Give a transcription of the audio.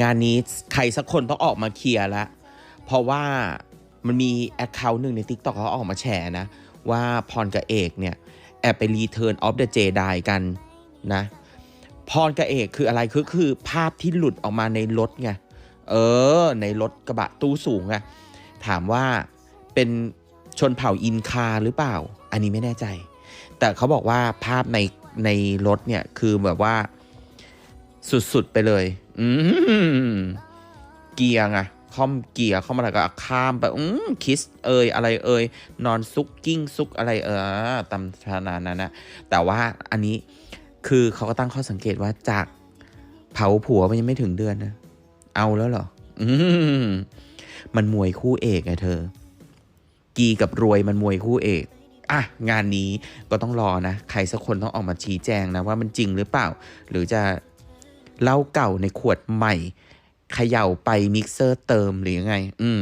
งานนี้ใครสักคนต้องออกมาเคลียร์ละ เพราะว่ามันมีแอคเคาท์หนึ่งใน t ิ k t o k เขาออกมาแฉนะ ว่าพรกับเอกเนี่ย แอบไปรีเทิร์นออฟเดอะเจไดกันนะ พรกับเอกคืออะไรคือคือภาพที่หลุดออกมาในรถไง เออ ในรถกระบะตู้สูงไงถามว่าเป็นชนเผ่าอินคาหรือเปล่า อันนี้ไม่แน่ใจ แต่เขาบอกว่าภาพในในรถเนี่ย คือแบบว่า สุดๆไปเลย อืเกียร์ไงคอมเกียร์เข้ามาแล้วก็ข้ามไปอืมคิสเอยอะไรเอยนอนซุกกิ้งซุกอะไรเออตำขนานั้นนะแต่ว่าอันนี้คือเขาก็ตั้งข้อสังเกตว่าจากเผาผัวมันยังไม่ถึงเดือนนะ เอาแล้วเหรอ อืมมันมวยคู่เอกไงเธอ กีกับรวยมันมวยคู่เอกอะงานนี้ก็ต้องรอนะ ใครสักคนต้องออกมาชี้แจงนะว่ามันจริงหรือเปล่า หรือจะ เหล้าเก่าในขวดใหม่เขย่าไปมิกเซอร์เติมหรือยังไง อืม